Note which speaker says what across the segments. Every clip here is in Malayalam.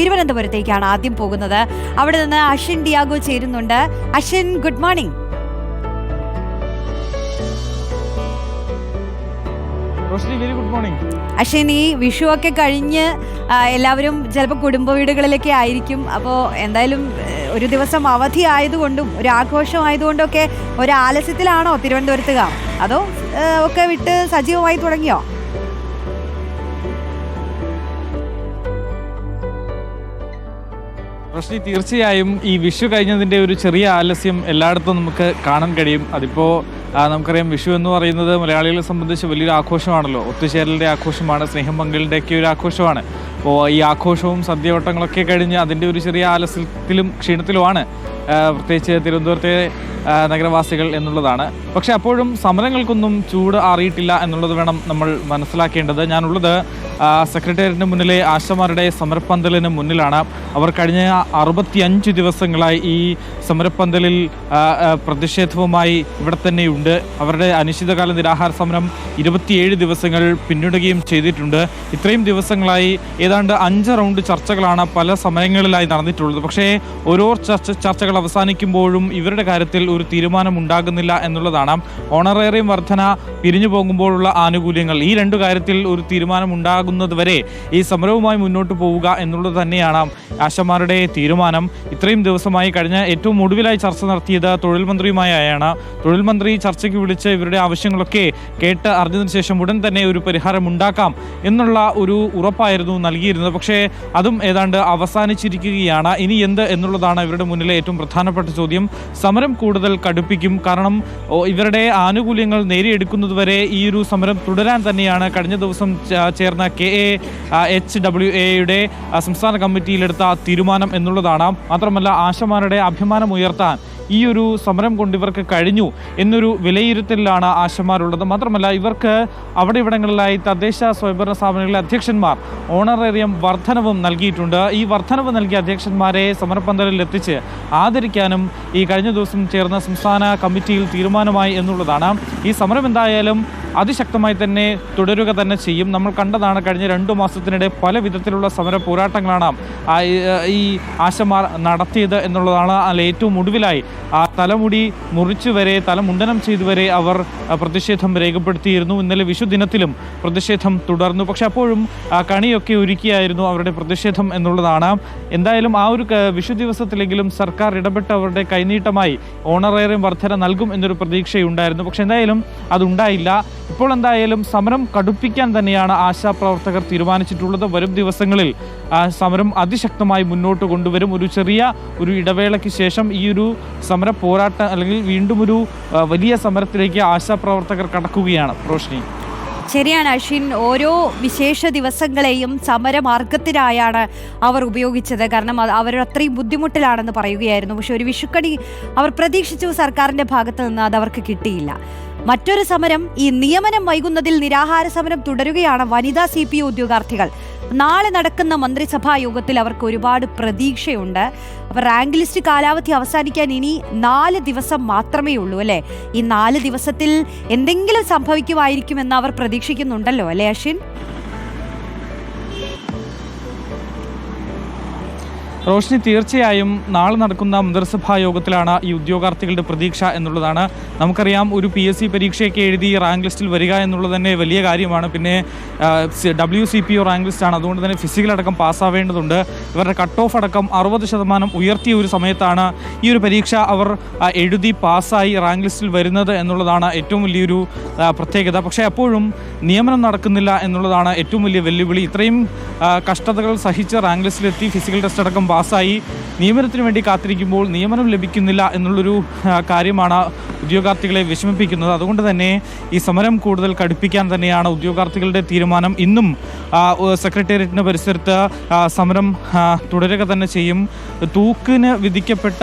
Speaker 1: തിരുവനന്തപുരത്തേക്കാണ് ആദ്യം പോകുന്നത്. അവിടെ നിന്ന് അഷിൻ ഡിയാഗോ ചേരുന്നുണ്ട്. Ashin good morning
Speaker 2: good morning
Speaker 1: Ashin ഈ വിഷു ഒക്കെ കഴിഞ്ഞ് എല്ലാവരും ചിലപ്പോൾ കുടുംബ വീടുകളിലൊക്കെ ആയിരിക്കും. അപ്പോൾ എന്തായാലും ഒരു ദിവസം അവധി ആയതുകൊണ്ടും ഒരു ആഘോഷം ആയതുകൊണ്ടും ഒക്കെ ഒരു ആലസ്യത്തിലാണോ തിരുവനന്തപുരത്തുകാർ? അതോ ഒക്കെ വിട്ട് സജീവമായി തുടങ്ങിയോ?
Speaker 2: റോഷ്നി തീർച്ചയായും ഈ വിഷു കഴിഞ്ഞതിന്റെ ഒരു ചെറിയ ആലസ്യം എല്ലായിടത്തും നമുക്ക് കാണാൻ കഴിയും. അതിപ്പോൾ നമുക്കറിയാം വിഷു എന്ന് പറയുന്നത് മലയാളികളെ സംബന്ധിച്ച് വലിയൊരു ആഘോഷമാണല്ലോ. ഒത്തുചേരലിന്റെ ആഘോഷമാണ് സ്നേഹം പങ്കലിന്റെയൊക്കെ ഒരു ആഘോഷമാണ്. അപ്പോൾ ഈ ആഘോഷവും സദ്യവട്ടങ്ങളൊക്കെ കഴിഞ്ഞ് അതിന്റെ ഒരു ചെറിയ ആലസ്യത്തിലും ക്ഷീണത്തിലുമാണ്. പ്രത്യേകിച്ച് തിരുവനന്തപുരത്തെ നഗരവാസികൾ എന്നുള്ളതാണ്. പക്ഷേ അപ്പോഴും സമരങ്ങൾക്കൊന്നും ചൂട് ആറിയിട്ടില്ല എന്നുള്ളത് വേണം നമ്മൾ മനസ്സിലാക്കേണ്ടത്. ഞാനുള്ളത് സെക്രട്ടേറിയറ്റിന് മുന്നിലെ ആശമാരുടെ സമരപ്പന്തലിന് മുന്നിലാണ്. അവർ കഴിഞ്ഞ അറുപത്തിയഞ്ച് ദിവസങ്ങളായി ഈ സമരപ്പന്തലിൽ പ്രതിഷേധവുമായി ഇവിടെ തന്നെയുണ്ട്. അവരുടെ അനിശ്ചിതകാല നിരാഹാര സമരം ഇരുപത്തിയേഴ് ദിവസങ്ങൾ പിന്നിടുകയും ചെയ്തിട്ടുണ്ട്. ഇത്രയും ദിവസങ്ങളായി ഏതാണ്ട് അഞ്ച് റൗണ്ട് ചർച്ചകളാണ് പല സമയങ്ങളിലായി നടന്നിട്ടുള്ളത്. പക്ഷേ ഓരോ ചർച്ച ചർച്ചകൾ അവസാനിക്കുമ്പോഴും ഇവരുടെ കാര്യത്തിൽ ഒരു തീരുമാനം ഉണ്ടാകുന്നില്ല എന്നുള്ളതാണ്. ഓണറേറിയം വർധന പിരിഞ്ഞു പോകുമ്പോഴുള്ള ആനുകൂല്യങ്ങൾ. ഈ രണ്ടു കാര്യത്തിൽ ഒരു തീരുമാനം ഉണ്ടാകുന്നതുവരെ ഈ സമരവുമായി മുന്നോട്ട് പോവുക എന്നുള്ളത് തന്നെയാണ് ആശമാരുടെ തീരുമാനം. ഇത്രയും ദിവസമായി കഴിഞ്ഞ ഏറ്റവും ഒടുവിലായി ചർച്ച നടത്തിയത് തൊഴിൽ മന്ത്രിയുമായാണ്. തൊഴിൽ മന്ത്രി ചർച്ചയ്ക്ക് വിളിച്ച് ഇവരുടെ ആവശ്യങ്ങളൊക്കെ കേട്ട് അറിഞ്ഞതിന് ശേഷം ഉടൻ തന്നെ ഒരു പരിഹാരം ഉണ്ടാക്കാം എന്നുള്ള ഒരു ഉറപ്പായിരുന്നു നൽകിയിരുന്നത്. പക്ഷേ അതും ഏതാണ്ട് അവസാനിച്ചിരിക്കുകയാണ്. ഇനി എന്ത് എന്നുള്ളതാണ് ഇവരുടെ മുന്നിലെ ഏറ്റവും പ്രധാനപ്പെട്ട ചോദ്യം. സമരം കൂടുതൽ കടുപ്പിക്കും. കാരണം ഇവരുടെ ആനുകൂല്യങ്ങൾ നേടിയെടുക്കുന്നതുവരെ ഈ ഒരു സമരം തുടരാൻ തന്നെയാണ് കഴിഞ്ഞ ദിവസം ചേർന്ന കെ എ എച്ച് ഡബ്ല്യു എയുടെ സംസ്ഥാന കമ്മിറ്റിയിലെടുത്ത തീരുമാനം എന്നുള്ളതാണ്. മാത്രമല്ല ആശമാരുടെ അഭിമാനം ഉയർത്താൻ ഈ ഒരു സമരം കൊണ്ട് ഇവർക്ക് കഴിഞ്ഞു എന്നൊരു വിലയിരുത്തലിലാണ് ആശമാരുള്ളത്. മാത്രമല്ല ഇവർക്ക് അവിടെ ഇവിടങ്ങളിലായി തദ്ദേശ സ്വയംഭരണ സ്ഥാപനങ്ങളിലെ അധ്യക്ഷന്മാർ ഓണറേറിയം വർധനവും നൽകിയിട്ടുണ്ട്. ഈ വർധനവ് നൽകിയ അധ്യക്ഷന്മാരെ സമരപ്പന്തലിൽ എത്തിച്ച് ആദരിക്കാനും ഈ കഴിഞ്ഞ ദിവസം ചേർന്ന സംസ്ഥാന കമ്മിറ്റിയിൽ തീരുമാനമായി എന്നുള്ളതാണ്. ഈ സമരം എന്തായാലും അതിശക്തമായി തന്നെ തുടരുക തന്നെ ചെയ്യും. നമ്മൾ കണ്ടതാണ് കഴിഞ്ഞ രണ്ടു മാസത്തിനിടെ പല വിധത്തിലുള്ള സമര പോരാട്ടങ്ങളാണ് ഈ- ആശമാർ നടത്തിയത് എന്നുള്ളതാണ് അതിൽ ഏറ്റവും ഒടുവിലായി. ആ തലമുടി മുറിച്ചു വരെ തലമുണ്ടനം ചെയ്തു വരെ അവർ പ്രതിഷേധം രേഖപ്പെടുത്തിയിരുന്നു. ഇന്നലെ വിഷുദിനത്തിലും പ്രതിഷേധം തുടർന്നു. പക്ഷെ അപ്പോഴും കണിയൊക്കെ ഒരുക്കിയായിരുന്നു അവരുടെ പ്രതിഷേധം എന്നുള്ളതാണ്. എന്തായാലും ആ ഒരു വിഷു ദിവസത്തിലെങ്കിലും സർക്കാർ ഇടപെട്ട് അവരുടെ കൈനീട്ടമായി ഓണറേറിയം വർധന നൽകും എന്നൊരു പ്രതീക്ഷയുണ്ടായിരുന്നു. പക്ഷെ എന്തായാലും അതുണ്ടായില്ല. ഇപ്പോൾ എന്തായാലും സമരം കടുപ്പിക്കാൻ തന്നെയാണ് ആശാപ്രവർത്തകർ തീരുമാനിച്ചിട്ടുള്ളത്. വരും ദിവസങ്ങളിൽ സമരം അതിശക്തമായി മുന്നോട്ട് കൊണ്ടുവരും. ഒരു ചെറിയ ഒരു ഇടവേളയ്ക്ക് ശേഷം ഈ ഒരു സമര പോരാട്ടം അല്ലെങ്കിൽ വീണ്ടും ഒരു വലിയ സമരത്തിലേക്ക് ആശാപ്രവർത്തകർ കടക്കുകയാണ്. റോഷ്നി.
Speaker 1: ശരിയാണ് അശ്വിൻ. ഓരോ വിശേഷ ദിവസങ്ങളെയും സമരമാർഗത്തിനായാണ് അവർ ഉപയോഗിച്ചത്. കാരണം അവർ അത്രയും ബുദ്ധിമുട്ടിലാണെന്ന് പറയുകയായിരുന്നു. പക്ഷെ ഒരു വിഷുക്കണി അവർ പ്രതീക്ഷിച്ചു സർക്കാരിന്റെ ഭാഗത്ത് നിന്ന് അത് അവർക്ക് കിട്ടിയില്ല. മറ്റൊരു സമരം ഈ നിയമനം വൈകുന്നതിൽ നിരാഹാര സമരം തുടരുകയാണ് വനിതാ സി പി ഉദ്യോഗാർത്ഥികൾ. നാളെ നടക്കുന്ന മന്ത്രിസഭാ യോഗത്തിൽ അവർക്ക് ഒരുപാട് പ്രതീക്ഷയുണ്ട്. അപ്പോൾ റാങ്ക് ലിസ്റ്റ് കാലാവധി അവസാനിക്കാൻ ഇനി നാല് ദിവസം മാത്രമേ ഉള്ളൂ അല്ലേ? ഈ നാല് ദിവസത്തിൽ എന്തെങ്കിലും സംഭവിക്കുമായിരിക്കുമെന്ന് അവർ പ്രതീക്ഷിക്കുന്നുണ്ടല്ലോ അല്ലേ അശ്വിൻ?
Speaker 2: റോഷ്നി തീർച്ചയായും നാളെ നടക്കുന്ന മന്ത്രിസഭാ യോഗത്തിലാണ് ഈ ഉദ്യോഗാർത്ഥികളുടെ പ്രതീക്ഷ എന്നുള്ളതാണ്. നമുക്കറിയാം ഒരു പി എസ് സി പരീക്ഷയൊക്കെ എഴുതി റാങ്ക് ലിസ്റ്റിൽ വരിക എന്നുള്ളത് തന്നെ വലിയ കാര്യമാണ്. പിന്നെ W C P O rank ലിസ്റ്റാണ് അതുകൊണ്ട് തന്നെ ഫിസിക്കൽ അടക്കം പാസ്സാവേണ്ടതുണ്ട്. ഇവരുടെ കട്ട് ഓഫ് അടക്കം അറുപത് ശതമാനം ഉയർത്തിയ ഒരു സമയത്താണ് ഈ ഒരു പരീക്ഷ അവർ എഴുതി പാസ്സായി റാങ്ക് ലിസ്റ്റിൽ വരുന്നത് എന്നുള്ളതാണ് ഏറ്റവും വലിയൊരു പ്രത്യേകത. പക്ഷേ എപ്പോഴും നിയമനം നടക്കുന്നില്ല എന്നുള്ളതാണ് ഏറ്റവും വലിയ വെല്ലുവിളി. ഇത്രയും കഷ്ടതകൾ സഹിച്ച് റാങ്ക് ലിസ്റ്റിലെത്തി ഫിസിക്കൽ ടെസ്റ്റ് അടക്കം പാസ്സായി. നിയമനത്തിന് വേണ്ടി കാത്തിരിക്കുമ്പോൾ നിയമനം ലഭിക്കുന്നില്ല എന്നുള്ളൊരു കാര്യമാണ് ഉദ്യോഗാർത്ഥികളെ വിഷമിപ്പിക്കുന്നത്. അതുകൊണ്ട് തന്നെ ഈ സമരം കൂടുതൽ കടുപ്പിക്കാൻ തന്നെയാണ് ഉദ്യോഗാർത്ഥികളുടെ തീരുമാനം. ഇന്നും സെക്രട്ടേറിയറ്റിന്റെ പരിസരത്ത് സമരം തുടരുക തന്നെ ചെയ്യും. തൂക്കിന് വിധിക്കപ്പെട്ട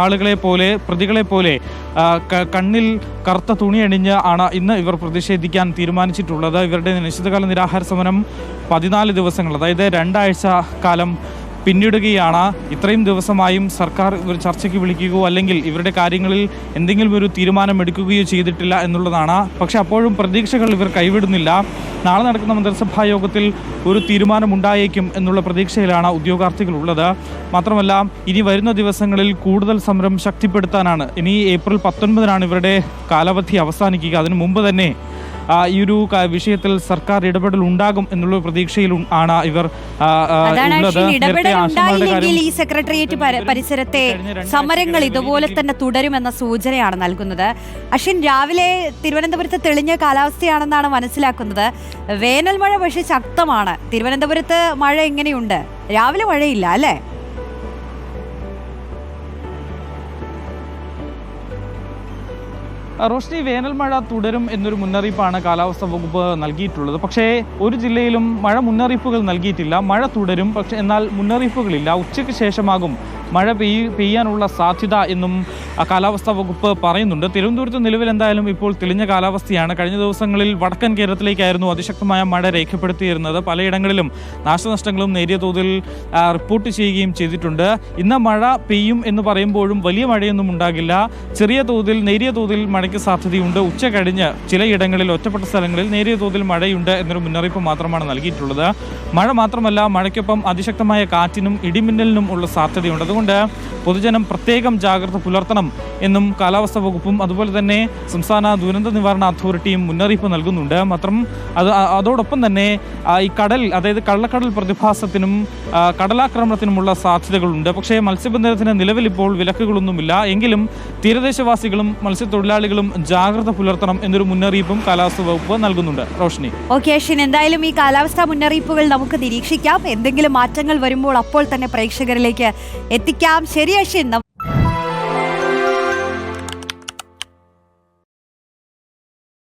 Speaker 2: ആളുകളെ പോലെ പ്രതികളെ പോലെ കണ്ണിൽ കറുത്ത തുണിയണിഞ്ഞ് ആണ് ഇന്ന് ഇവർ പ്രതിഷേധിക്കാൻ തീരുമാനിച്ചിട്ടുള്ളത്. ഇവരുടെ നിശ്ചിതകാല നിരാഹാര സമരം പതിനാല് ദിവസങ്ങൾ അതായത് രണ്ടാഴ്ച കാലം പിന്നിടുകയാണ്. ഇത്രയും ദിവസമായും സർക്കാർ ഇവർ ചർച്ചയ്ക്ക് വിളിക്കുകയോ അല്ലെങ്കിൽ ഇവരുടെ കാര്യങ്ങളിൽ എന്തെങ്കിലും ഒരു തീരുമാനമെടുക്കുകയോ ചെയ്തിട്ടില്ല എന്നുള്ളതാണ്. പക്ഷേ അപ്പോഴും പ്രതീക്ഷകൾ ഇവർ കൈവിടുന്നില്ല. നാളെ നടക്കുന്ന മന്ത്രിസഭാ യോഗത്തിൽ ഒരു തീരുമാനമുണ്ടായേക്കും എന്നുള്ള പ്രതീക്ഷയിലാണ് ഉദ്യോഗാർത്ഥികൾ ഉള്ളത്. മാത്രമല്ല ഇനി വരുന്ന ദിവസങ്ങളിൽ കൂടുതൽ സമരം ശക്തിപ്പെടുത്താനാണ്. ഇനി ഏപ്രിൽ പത്തൊൻപതിനാണ് ഇവരുടെ കാലാവധി അവസാനിക്കുക. അതിനു മുമ്പ് തന്നെ ഈ ഒരു വിഷയത്തിൽ സർക്കാർ ഇടപെടൽ ഉണ്ടാകും എന്നുള്ള പ്രതീക്ഷയിൽ ആണ് ഇവർ
Speaker 1: ഈ സെക്രട്ടേറിയറ്റ് പരിസരത്തെ സമരങ്ങൾ ഇതുപോലെ തന്നെ തുടരുമെന്ന സൂചനയാണ് നൽകുന്നത്. അശ്വിൻ രാവിലെ തിരുവനന്തപുരത്ത് തെളിഞ്ഞ കാലാവസ്ഥയാണെന്നാണ് മനസ്സിലാക്കുന്നത്. വേനൽ മഴ പക്ഷേ ശക്തമാണ്. തിരുവനന്തപുരത്ത് മഴ എങ്ങനെയുണ്ട് രാവിലെ മഴയില്ല അല്ലേ?
Speaker 2: റോഷ്നി വേനൽ മഴ തുടരും എന്നൊരു മുന്നറിയിപ്പാണ് കാലാവസ്ഥാ വകുപ്പ് നൽകിയിട്ടുള്ളത്. പക്ഷേ ഒരു ജില്ലയിലും മഴ മുന്നറിയിപ്പുകൾ നൽകിയിട്ടില്ല. മഴ തുടരും പക്ഷേ എന്നാൽ മുന്നറിയിപ്പുകളില്ല. ഉച്ചയ്ക്ക് ശേഷമാകും മഴ പെയ്യാനുള്ള സാധ്യത എന്നും കാലാവസ്ഥാ വകുപ്പ് പറയുന്നുണ്ട്. തിരുവനന്തപുരത്ത് നിലവിൽ എന്തായാലും ഇപ്പോൾ തെളിഞ്ഞ കാലാവസ്ഥയാണ്. കഴിഞ്ഞ ദിവസങ്ങളിൽ വടക്കൻ കേരളത്തിലേക്കായിരുന്നു അതിശക്തമായ മഴ രേഖപ്പെടുത്തിയിരുന്നത്. പലയിടങ്ങളിലും നാശനഷ്ടങ്ങളും നേരിയ തോതിൽ റിപ്പോർട്ട് ചെയ്യുകയും ചെയ്തിട്ടുണ്ട്. ഇന്ന് മഴ പെയ്യും എന്ന് പറയുമ്പോഴും വലിയ മഴയൊന്നും ഉണ്ടാകില്ല. ചെറിയ തോതിൽ നേരിയ തോതിൽ മഴയ്ക്ക് സാധ്യതയുണ്ട്. ഉച്ച കഴിഞ്ഞ് ചിലയിടങ്ങളിൽ ഒറ്റപ്പെട്ട സ്ഥലങ്ങളിൽ നേരിയ തോതിൽ മഴയുണ്ട് എന്നൊരു മുന്നറിയിപ്പ് മാത്രമാണ് നൽകിയിട്ടുള്ളത്. മഴ മാത്രമല്ല മഴയ്ക്കൊപ്പം അതിശക്തമായ കാറ്റിനും ഇടിമിന്നലിനും ഉള്ള സാധ്യതയുണ്ട്. അതുകൊണ്ട് പൊതുജനം പ്രത്യേകം ജാഗ്രത പുലർത്തണം. എന്നും കാലാവസ്ഥാ വകുപ്പും അതുപോലെ തന്നെ സംസ്ഥാന ദുരന്ത നിവാരണ അതോറിറ്റിയും മുന്നറിയിപ്പ് നൽകുന്നുണ്ട്. മാത്രം അത് അതോടൊപ്പം തന്നെ ഈ കടൽ അതായത് കള്ളക്കടൽ പ്രതിഭാസത്തിനും കടലാക്രമണത്തിനുമുള്ള സാധ്യതകളുണ്ട്. പക്ഷേ മത്സ്യബന്ധനത്തിന് നിലവിൽ ഇപ്പോൾ വിലക്കുകളൊന്നുമില്ല. എങ്കിലും തീരദേശവാസികളും മത്സ്യത്തൊഴിലാളികളും ജാഗ്രത പുലർത്തണം എന്നൊരു മുന്നറിയിപ്പും കാലാവസ്ഥാ വകുപ്പ് നൽകുന്നുണ്ട്. റോഷ്നി.
Speaker 1: ഓക്കെ അശ്വിൻ. എന്തായാലും ഈ കാലാവസ്ഥാ മുന്നറിയിപ്പുകൾ നമുക്ക് നിരീക്ഷിക്കാം. എന്തെങ്കിലും മാറ്റങ്ങൾ വരുമ്പോൾ അപ്പോൾ തന്നെ പ്രേക്ഷകരിലേക്ക് എത്തിക്കാം. ശരി അശ്വിൻ.